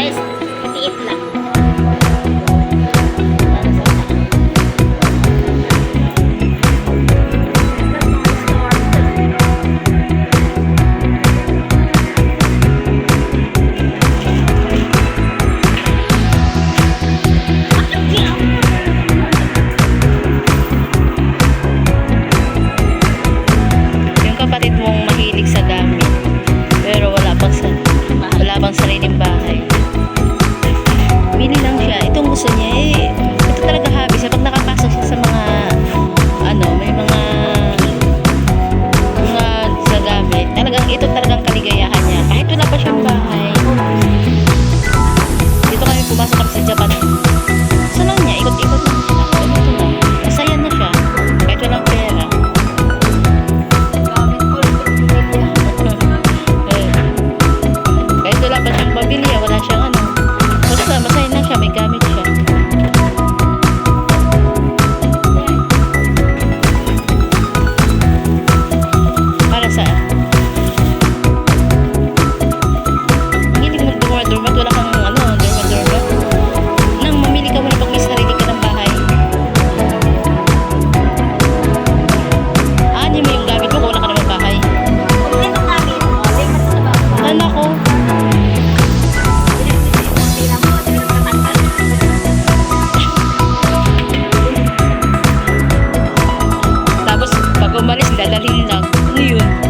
guys. itu ter yun?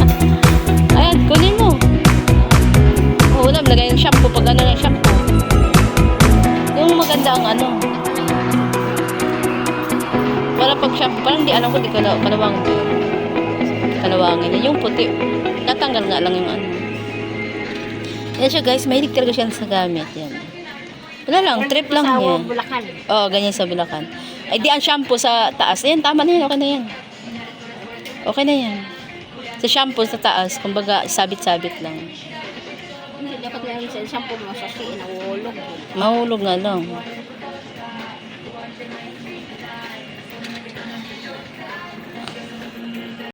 parang di alam ko, di kala, kalawang kalawangin. Yung puti, natanggal nga lang yung ano. Yan siya guys, mahilig talaga siya sa gamit. Yan. Wala lang, trip lang niya. Oo, ganyan sa Bulacan. Ay, di ang shampoo sa taas. Ayan, tama na yan. Okay na yan. Okay na yan. Sa shampoo sa taas, kumbaga, sabit-sabit lang. Dapat meron sa shampoo mo sa si inawulog. Mahulog nga lang. どうぞ。